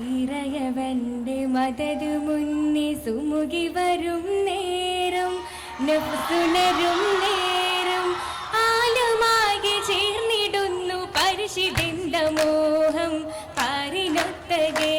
ഇറയവന്റെ മതതു മുന്നി സുമുഖി വരും നേരം നഫ്സുണരും നേരം ആലമാകെ ചേർന്നിടുന്നു പരിശുദ്ധ മോഹം പാരിനൊത്തകേ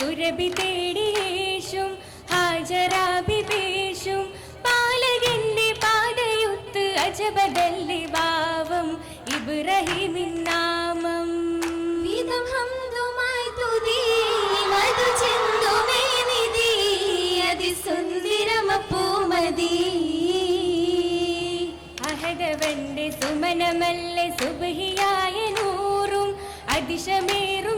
സുരഭി തേടിയേശും ഹാജരാഭിപേശും പാലകന്റെ പാതയുത്ത് അജബദല്ലി ഭാവം ഇബ്രഹീമിൻ അഹദവന്റെ നൂറും അതിശമേറും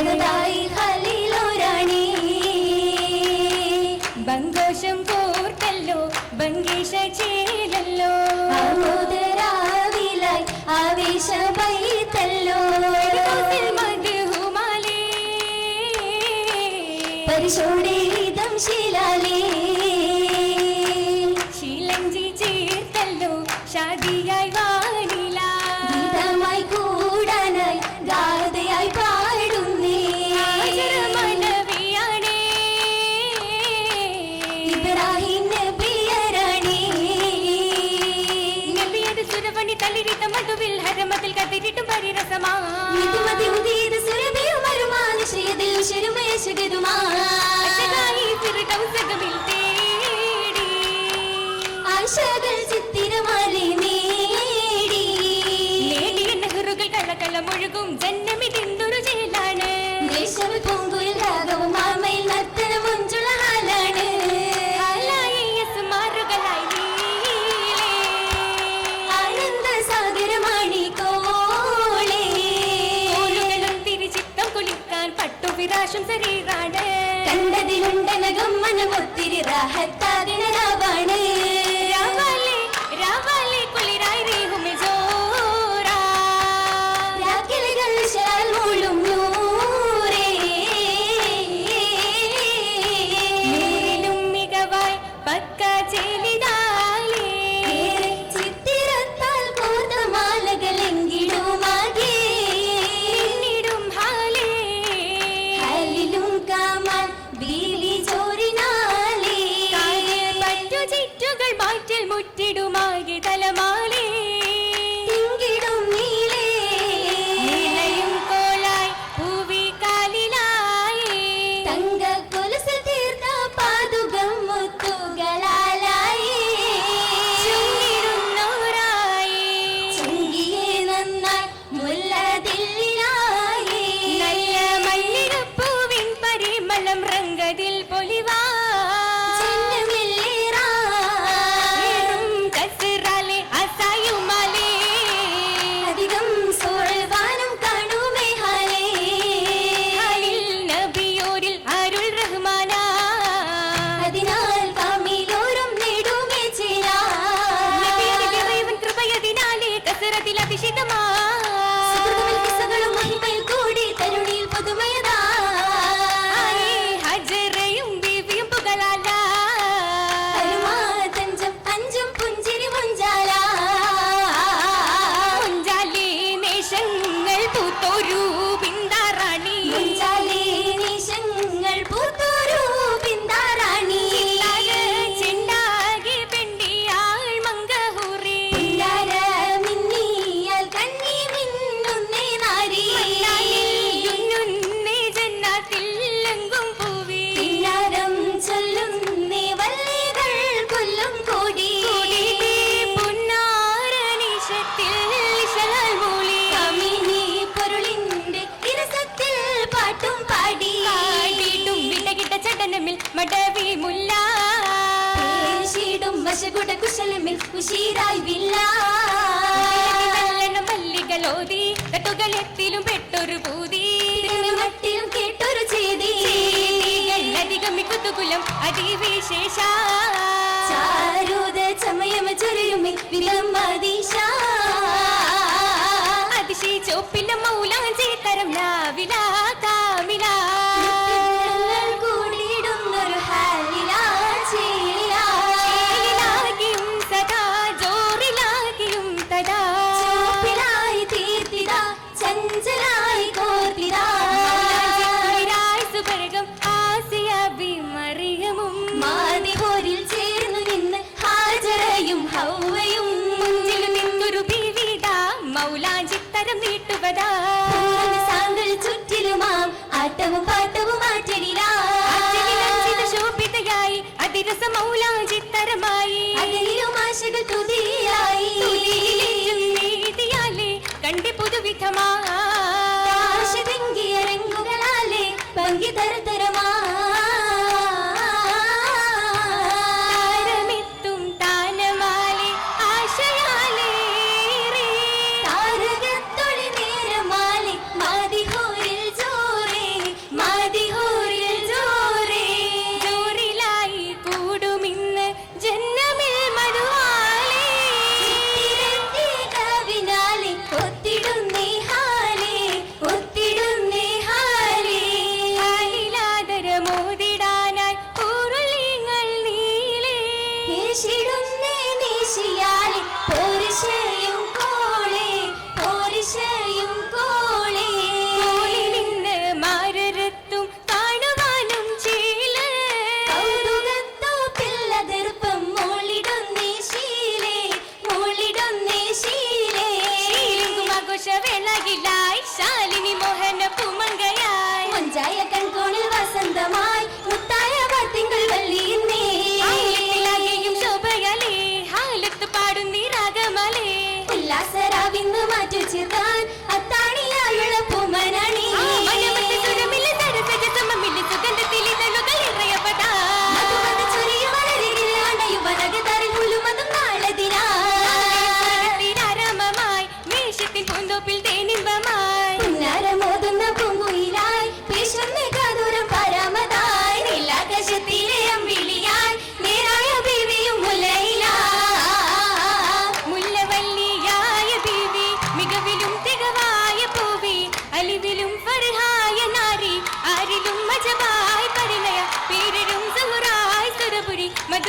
കാണുതായി ഹലിലോരാണി ബങ്കോഷം കോർത്തല്ലോ ബങ്കേഷ ചേലല്ലോ ആമോദരാവിലായി ആവേശ പൈത്തല്ലോ മധുമാലേ പരിശോടേ ശിലാലേ. 流氓来了 ಗಮ್ಮನ ಗೊತ್ತಿರಿ ರಾಹತ್ತ വശകുട കുശലമിൽ കുശീരായി വില്ല നല്ലണം മല്ലികളോതി തട്ടുകളെത്തിലും പെട്ടൊരു പൂതി. മട്ടിലും കേട്ടൊരു ചെയ്തി അധികം കുത്തുകുലം അതിവിശേഷ. ചാരൂത ചമയമ ചൊരിയുമി വിലമദീശ ജോറിലാകിയും അതിരസമൗലാജിത്തരമായി തീർത്തിതാ ചഞ്ചലായി കോർത്തിതാ ആസിയ ബിമറിയമും മാതിപോരിൽ ചേർന്നു നിന്ന് ഹാജറയും ഹൗവയും. മുഞ്ചിൽ നിന്നൊരു ബീവിത മൗലാഞ്ചിത്തരം നീട്ടുവതാ. സാങ്കൾ ചുറ്റിലുമാം. ആട്ടവും പാട്ടവും ആറ്റലിലാ. അച്ഛനിലഞ്ചിത ശോഭിതയായി. അതിരസ മൗലാഞ്ചിത്തരമായി അകലിലും ആശകൾ തുതിയായി നീതിയാലേ കണ്ടി പുതുവിധമാ. ആശതെങ്കിയ രംഗുകളാലെ പങ്കി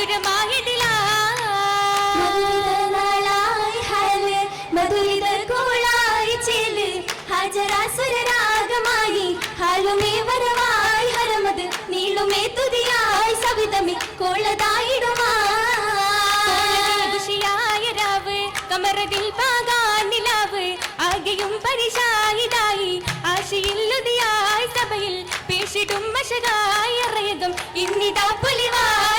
മധുരമായതിലാ മധുരനാളായി പേശിടും ഇന്നിതാ പുലിവായ